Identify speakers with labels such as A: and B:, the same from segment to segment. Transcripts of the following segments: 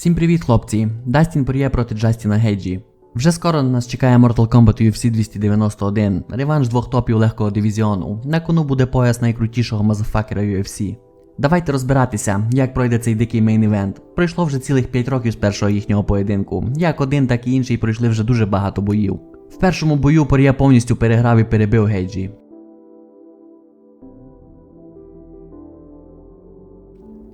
A: Всім привіт, хлопці! Дастін Пор'є проти Джастіна Гейджі. Вже скоро на нас чекає Mortal Kombat UFC 291, реванш двох топів легкого дивізіону. На кону буде пояс найкрутішого мазафакера UFC. Давайте розбиратися, як пройде цей дикий мейн-івент. Пройшло вже цілих 5 років з першого їхнього поєдинку. Як один, так і інший пройшли вже дуже багато боїв. В першому бою Пор'є повністю переграв і перебив Гейджі.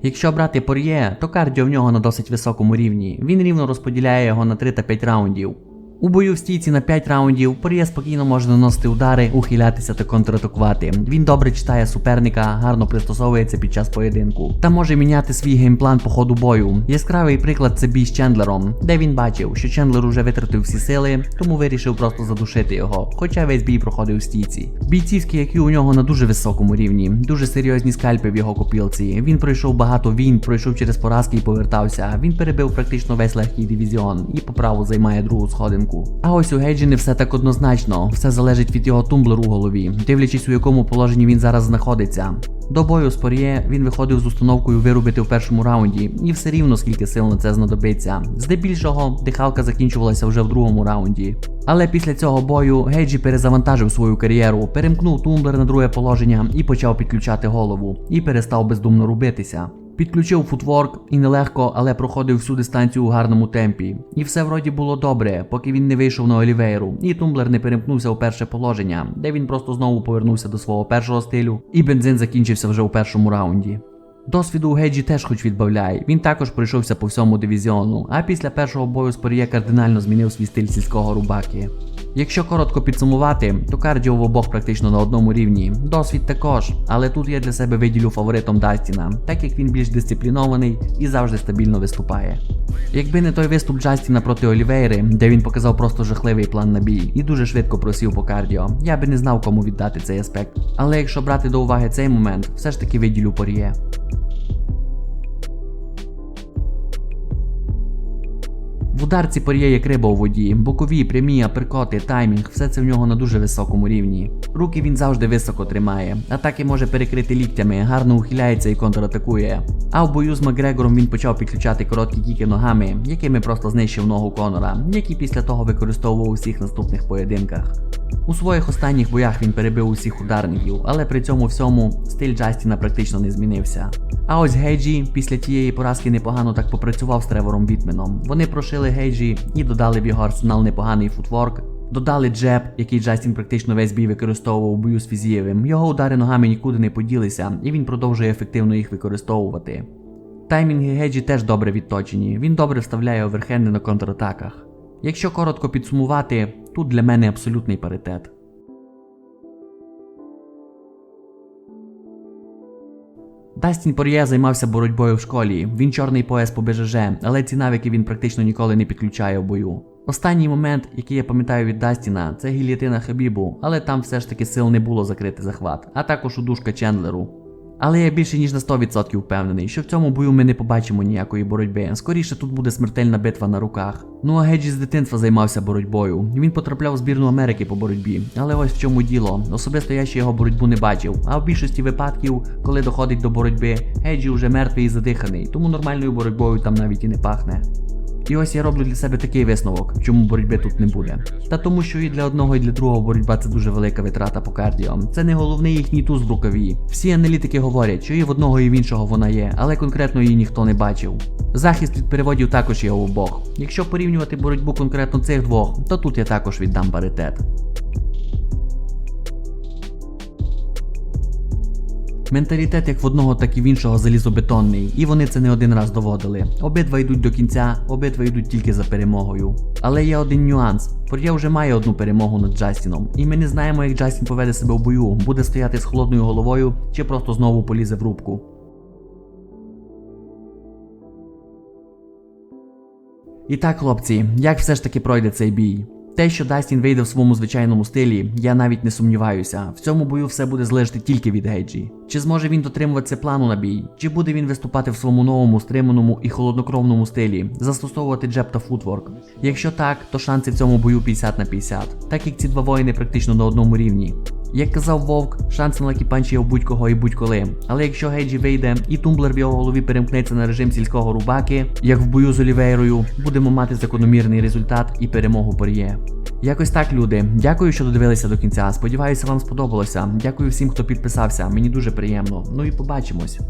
A: Якщо брати Пор'є, то кардіо в нього на досить високому рівні. Він рівно розподіляє його на 3 та 5 раундів. У бою в стійці на 5 раундів Пор'є спокійно може наносити удари, ухилятися та контратакувати. Він добре читає суперника, гарно пристосовується під час поєдинку та може міняти свій геймплан по ходу бою. Яскравий приклад це бій з Чендлером, де він бачив, що Чендлер уже витратив всі сили, тому вирішив просто задушити його, хоча весь бій проходив в стійці. Бійцівський IQ у нього на дуже високому рівні, дуже серйозні скальпи в його копілці. Він пройшов багато війн, пройшов через поразки і повертався. Він перебив практично весь легкий дивізіон і по праву займає другу сходинку. А ось у Гейджі не все так однозначно, все залежить від його тумблеру в голові, дивлячись у якому положенні він зараз знаходиться. До бою з Пор'є він виходив з установкою вирубити в першому раунді, і все рівно скільки сил на це знадобиться. Здебільшого дихалка закінчувалася вже в другому раунді. Але після цього бою Гейджі перезавантажив свою кар'єру, перемкнув тумблер на друге положення і почав підключати голову, і перестав бездумно рубитися. Підключив футворк і нелегко, але проходив всю дистанцію у гарному темпі. І все вроді було добре, поки він не вийшов на Олівейру, і тумблер не перемкнувся у перше положення, де він просто знову повернувся до свого першого стилю, і бензин закінчився вже у першому раунді. Досвіду у Гейджі теж хоч відбавляй, він також пройшовся по всьому дивізіону, а після першого бою з Пор'є кардинально змінив свій стиль сільського рубаки. Якщо коротко підсумувати, то кардіо в обох практично на одному рівні. Досвід також, але тут я для себе виділю фаворитом Дастіна, так як він більш дисциплінований і завжди стабільно виступає. Якби не той виступ Джастіна проти Олівейри, де він показав просто жахливий план на бій і дуже швидко просів по кардіо, я би не знав кому віддати цей аспект. Але якщо брати до уваги цей момент, все ж таки виділю Пор'є. В ударці Пор'є як риба у воді, бокові, прямі, аперкоти, таймінг, все це в нього на дуже високому рівні. Руки він завжди високо тримає, атаки може перекрити ліктями, гарно ухиляється і контратакує. А в бою з Макгрегором він почав підключати короткі кіки ногами, якими просто знищив ногу Конора, який після того використовував у всіх наступних поєдинках. У своїх останніх боях він перебив усіх ударників, але при цьому всьому стиль Джастіна практично не змінився. А ось Гейджі після тієї поразки непогано так попрацював з Тревором Вітменом. Вони прошили Гейджі і додали в його арсенал непоганий футворк. Додали джеб, який Джастін практично весь бій використовував у бою з Фізієвим. Його удари ногами нікуди не поділися, і він продовжує ефективно їх використовувати. Таймінги Гейджі теж добре відточені, він добре вставляє оверхенди на контратаках. Якщо коротко підсумувати, тут для мене абсолютний паритет. Дастін Пор'є займався боротьбою в школі. Він чорний пояс по БЖЖ, але ці навики він практично ніколи не підключає в бою. Останній момент, який я пам'ятаю від Дастіна, це гільятина Хабібу, але там все ж таки сил не було закрити захват, а також удушка Чендлеру. Але я більше ніж на 100% впевнений, що в цьому бою ми не побачимо ніякої боротьби. Скоріше тут буде смертельна битва на руках. Ну а Геджі з дитинства займався боротьбою. Він потрапляв в збірну Америки по боротьбі. Але ось в чому діло. Особисто я ще його боротьбу не бачив. А в більшості випадків, коли доходить до боротьби, Геджі вже мертвий і задиханий, тому нормальною боротьбою там навіть і не пахне. І ось я роблю для себе такий висновок, чому боротьби тут не буде. Та тому, що і для одного, і для другого боротьба це дуже велика витрата по кардіо. Це не головний їхній туз в рукаві. Всі аналітики говорять, що і в одного, і в іншого вона є, але конкретно її ніхто не бачив. Захист від переводів також є у обох. Якщо порівнювати боротьбу конкретно цих двох, то тут я також віддам паритет. Менталітет як в одного, так і в іншого залізобетонний, і вони це не один раз доводили. Обидва йдуть до кінця, обидва йдуть тільки за перемогою. Але є один нюанс. Пор'є вже має одну перемогу над Джастіном, і ми не знаємо, як Джастін поведе себе в бою, буде стояти з холодною головою чи просто знову полізе в рубку. І так, хлопці, як все ж таки пройде цей бій? Те, що Дастін вийде в своєму звичайному стилі, я навіть не сумніваюся. В цьому бою все буде залежати тільки від Гейджі. Чи зможе він дотримуватися плану на бій, чи буде він виступати в своєму новому стриманому і холоднокровному стилі, застосовувати джеб та футворк. Якщо так, то шанси в цьому бою 50 на 50, так як ці два воїни практично на одному рівні. Як казав Вовк, шанси на лакіпанчі є у будь-кого і будь-коли. Але якщо Гейджі вийде і тумблер в його голові перемкнеться на режим сільського рубаки, як в бою з Олівейрою, будемо мати закономірний результат і перемогу Пор'є. Якось так, люди. Дякую, що додивилися до кінця. Сподіваюся, вам сподобалося. Дякую всім, хто підписався. Мені дуже приємно. Ну і побачимось.